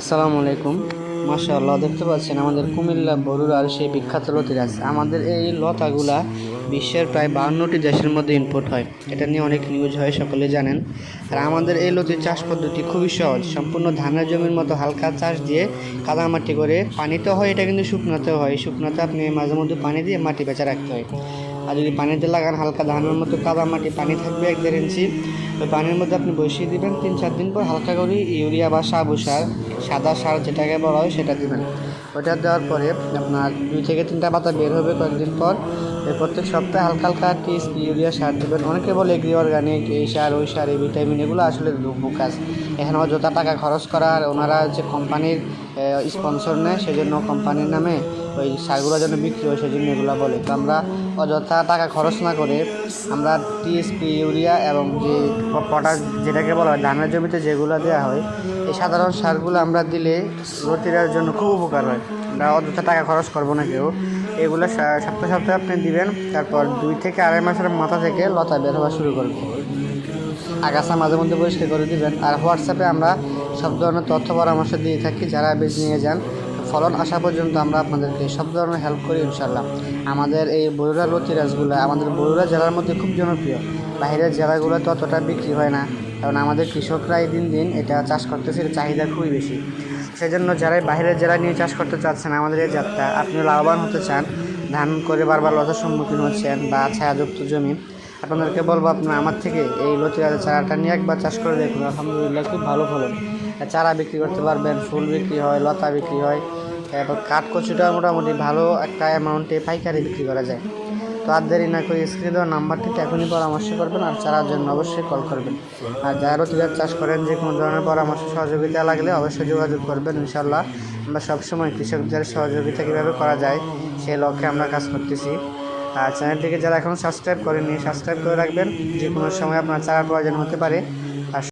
আসসালামু আলাইকুম। মাশাআল্লাহ, দেখতে পাচ্ছেন আমাদের কুমিল্লা বরুড়ার সেই বিখ্যাত লতিরাজ। আমাদের এই লতাগুলা বিশ্বের প্রায় বাহান্নটি দেশের মধ্যে ইম্পোর্ট হয়। এটা নিয়ে অনেক নিউজ হয়, সকলে জানেন। আর আমাদের এই লতির চাষ পদ্ধতি খুবই সহজ। সম্পূর্ণ ধানের জমির মতো হালকা চাষ দিয়ে কাদামাটি করে পানিতে হয়, এটা কিন্তু শুকনোতেও হয়। শুকনোতে আপনি মাঝে মধ্যে পানি দিয়ে মাটি বেচা রাখতে হয়। আর যদি পানিতে লাগান, হালকা ধানের মতো কাদা মাটি, পানি থাকবে এক দেড় ইঞ্চি। ওই পানির মধ্যে আপনি বসিয়ে দিবেন তিন চার দিন পর হালকা করে ইউরিয়া বা সাবু সার সাদা সার যেটাকে বলা হয় সেটা দিবেন। ওটা দেওয়ার পরে আপনার দুই থেকে তিনটা পাতা বের হবে কয়েকদিন পর। প্রত্যেক সপ্তাহে হালকা হালকা টিএসপি ইউরিয়া সার দেবেন। অনেকে বলে এগ্রি অর্গানিক এই সার, ওই সার, এই ভিটামিন এগুলো আসলে কাজ। এখানে অযথা টাকা খরচ করা আর ওনারা যে কোম্পানির স্পন্সর নেয়, সেজন্য কোম্পানির নামে ওই সারগুলো যেন বিক্রি হয়, সেজন্য এগুলো বলে। তো আমরা অযথা টাকা খরচ না করে আমরা টিএসপি ইউরিয়া এবং যে পটাশ যেটাকে বলা হয়, ধানের জমিতে যেগুলো দেওয়া হয়, এই সাধারণ সারগুলো আমরা দিলে রতিরার জন্য খুব উপকার হয়। আমরা অযথা টাকা খরচ করব না কেউ। এগুলো সপ্তাহে সপ্তাহে আপনি দিবেন, তারপর দুই থেকে আড়াই মাসের মাথা থেকে লতা বের হওয়া শুরু করবে। আগাছা মাঝে মধ্যে পরিষ্কার করে দিবেন। আর হোয়াটসঅ্যাপে আমরা সব ধরনের তথ্য পরামর্শ দিয়ে থাকি, যারা বীজ নিয়ে যান ফলন আসা পর্যন্ত আমরা আপনাদেরকে সব ধরনের হেল্প করি ইনশাল্লাহ আমাদের এই বরুড়া লতিরাজগুলো আমাদের বরুড়া জেলার মধ্যে খুব জনপ্রিয়। বাইরের জেলাগুলোতে অতটা বিক্রি হয় না, কারণ আমাদের কৃষকরাই দিন দিন এটা চাষ করতেছে চাহিদা খুবই বেশি। সেজন্য যারাই বাইরের জেলা নিয়ে চাষ করতে চাচ্ছেন, আমাদের এই যাত্রা আপনি লাভবান হতে চান। ধান করে বারবার লতার সম্মুখীন হচ্ছেন বা ছায়াযুক্ত জমি। আপনাদেরকে বলব আপনার আমার থেকে এই লতিরাজের চারাটা নিয়ে একবার চাষ করে দেখুন, আলহামদুলিল্লাহ খুব ভালো ফলন। চারা বিক্রি করতে পারবেন, ফুল বিক্রি হয়, লতা বিক্রি হয়। এরপর কাঠ কচুটা মোটামুটি ভালো একটা অ্যামাউন্টে পাইকারি বিক্রি করা যায়। তো আর দেরি না করে স্ক্রিনে দেওয়া নাম্বারটিতে এখনই পরামর্শ করবেন আর চারার জন্য অবশ্যই কল করবেন। আর যারা রতিরাজ চাষ করেন, যে কোনো ধরনের পরামর্শ সহযোগিতা লাগলে অবশ্যই যোগাযোগ করবেন ইনশাল্লাহ আমরা সবসময় কৃষকদের সহযোগিতা কীভাবে করা যায় সেই লক্ষ্যে আমরা কাজ করতেছি। আর চ্যানেলটিকে যারা এখন সাবস্ক্রাইব করেননি সাবস্ক্রাইব করে রাখবেন। যে কোনো সময় আপনার চারার প্রয়োজন হতে পারে।